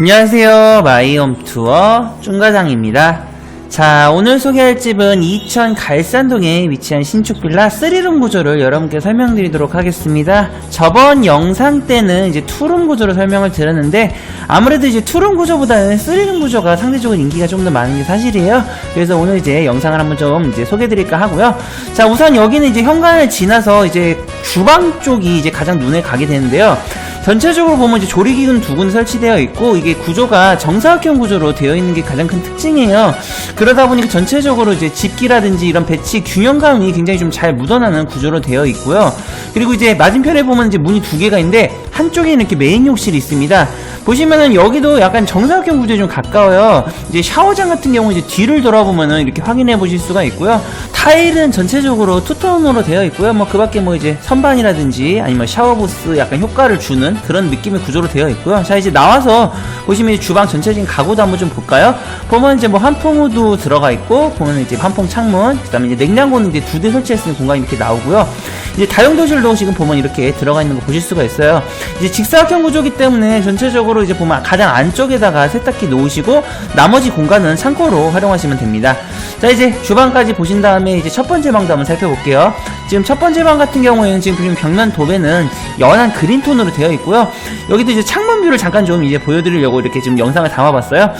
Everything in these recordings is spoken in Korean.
안녕하세요. 마이홈 투어 쭝가장입니다. 자, 오늘 소개할 집은 이천 갈산동에 위치한 신축 빌라 3룸 구조를 여러분께 설명드리도록 하겠습니다. 저번 영상 때는 이제 투룸 구조로 설명을 드렸는데 아무래도 이제 투룸 구조보다는 3룸 구조가 상대적으로 인기가 좀 더 많은 게 사실이에요. 그래서 오늘 이제 영상을 한번 좀 이제 소개드릴까 하고요. 자, 우선 여기는 이제 현관을 지나서 이제 주방 쪽이 이제 가장 눈에 가게 되는데요. 전체적으로 보면 이제 조리기구는 두군 설치되어 있고 이게 구조가 정사각형 구조로 되어 있는 게 가장 큰 특징이에요. 그러다 보니까 전체적으로 이제 집기라든지 이런 배치 균형감이 굉장히 좀 잘 묻어나는 구조로 되어 있고요. 그리고 이제 맞은편에 보면 이제 문이 두 개가 있는데 한쪽에는 이렇게 메인 욕실이 있습니다. 보시면은 여기도 약간 정사각형 구조에 좀 가까워요. 이제 샤워장 같은 경우 이제 뒤를 돌아보면은 이렇게 확인해 보실 수가 있고요. 타일은 전체적으로 투톤으로 되어 있고요. 뭐 그밖에 뭐 이제 선반이라든지 아니면 샤워부스 약간 효과를 주는 그런 느낌의 구조로 되어 있고요. 자 이제 나와서 보시면 주방 전체적인 가구도 한번 좀 볼까요? 보면 이제 뭐 환풍구도 들어가 있고 보면 이제 환풍 창문, 그다음에 이제 냉장고는 이제 두 대 설치했으니 공간이 이렇게 나오고요. 이제 다용도실도 지금 보면 이렇게 들어가 있는 거 보실 수가 있어요. 이제 직사각형 구조기 때문에 전체적으로 이제 보면 가장 안쪽에다가 세탁기 놓으시고 나머지 공간은 창고로 활용하시면 됩니다. 자 이제 주방까지 보신 다음에 이제 첫 번째 방도 한번 살펴볼게요. 지금 첫 번째 방 같은 경우에는 지금 보시면 벽면 도배는 연한 그린 톤으로 되어 있고요. 여기도 이제 창문 뷰를 잠깐 좀 이제 보여드리려고 이렇게 지금 영상을 담아봤어요.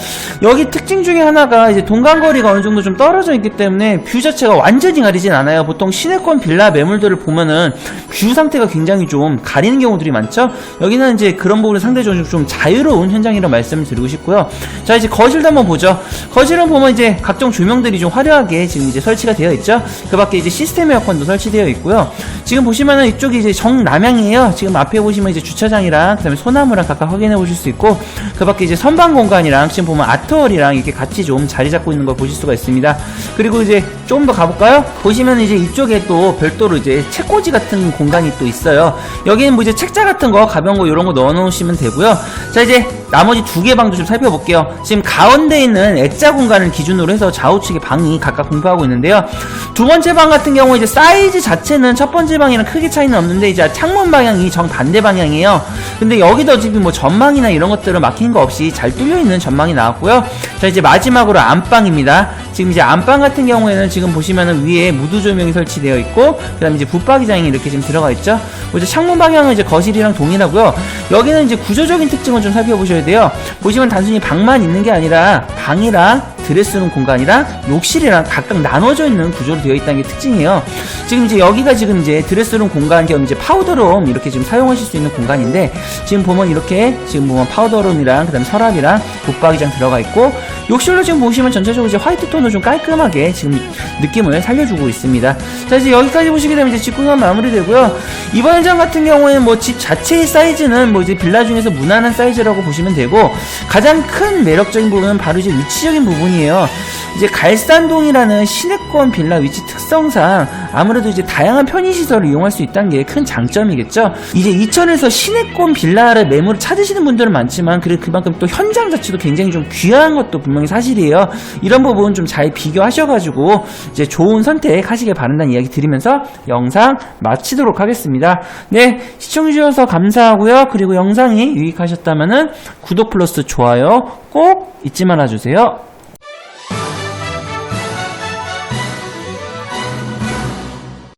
여기 특징 중에 하나가 이제 동간거리가 어느 정도 좀 떨어져 있기 때문에 뷰 자체가 완전히 가리진 않아요. 보통 시내권 빌라 매물들을 보면은 뷰 상태가 굉장히 좀 가리는 경우들이 많죠. 여기는 이제 그런 부분이 상대적으로 좀 자유로운 현장이라고 말씀을 드리고 싶고요. 자 이제 거실도 한번 보죠. 거실은 보면 이제 각종 조명들이 좀 화려하게 지금 이제 설치가 되어 있죠. 그 밖에 이제 시스템 에어컨도 설치되어 있고요. 지금 보시면은 이쪽이 이제 정남향이에요. 지금 앞에 보시면 이제 주차장이랑 그다음에 소나무랑 각각 확인해 보실 수 있고 그 밖에 이제 선반 공간이랑 지금 보면 아트월이랑 이렇게 같이 좀 자리 잡고 있는 걸 보실 수가 있습니다. 그리고 이제 좀더 가볼까요? 보시면 이제 이쪽에 또 별도로 이제 책꽂이 같은 공간이 또 있어요. 여기는 뭐 이제 책자 같은 거 가벼운 거 이런 거 넣어 놓으시면 되고요. 자 이제 나머지 두 개 방도 좀 살펴볼게요. 지금 가운데 있는 액자 공간을 기준으로 해서 좌우측에 방이 각각 공부하고 있는데요. 두 번째 방 같은 경우 이제 사이즈 자체는 첫 번째 방이랑 크게 차이는 없는데 이제 창문 방향이 정반대 방향이에요. 근데 여기도 어차피 뭐 전망이나 이런 것들은 막힌 거 없이 잘 뚫려 있는 전망이 나왔고요. 자 이제 마지막으로 안방입니다. 지금 이제 안방 같은 경우에는 지금 보시면은 위에 무드 조명이 설치되어 있고 그다음에 이제 붙박이장이 이렇게 지금 들어가 있죠. 뭐 이제 창문 방향은 이제 거실이랑 동일하고요. 여기는 이제 구조적인 특징을 좀 살펴보셔야 돼요. 보시면 단순히 방만 있는 게 아니라 방이랑 드레스룸 공간이랑 욕실이랑 각각 나눠져 있는 구조로 되어 있다는 게 특징이에요. 지금 이제 여기가 지금 이제 드레스룸 공간 겸 이제 파우더룸 이렇게 지금 사용하실 수 있는 공간인데 지금 보면 이렇게 지금 보면 파우더룸이랑 그다음에 서랍이랑 붙박이장 들어가 있고 욕실로 지금 보시면 전체적으로 이제 화이트 톤으로 좀 깔끔하게 지금 느낌을 살려주고 있습니다. 자 이제 여기까지 보시게 되면 이제 집구경 마무리되고요. 이번 현장 같은 경우에는 뭐 집 자체의 사이즈는 뭐 이제 빌라 중에서 무난한 사이즈라고 보시면 되고 가장 큰 매력적인 부분은 바로 이제 위치적인 부분이에요. 이제 갈산동이라는 시내권 빌라 위치 특성상 아무래도 이제 다양한 편의시설을 이용할 수 있다는 게 큰 장점이겠죠. 이제 이천에서 시내권 빌라를 매물을 찾으시는 분들은 많지만 그래 그만큼 또 현장 자체도 굉장히 좀 귀한 것도 분명히 사실이에요. 이런 부분 좀 잘 비교하셔가지고 이제 좋은 선택하시길 바란다는 이야기 드리면서 영상 마치도록 하겠습니다. 네 시청해주셔서 감사하고요. 그리고 영상이 유익하셨다면은 구독 플러스 좋아요 꼭 잊지 말아주세요.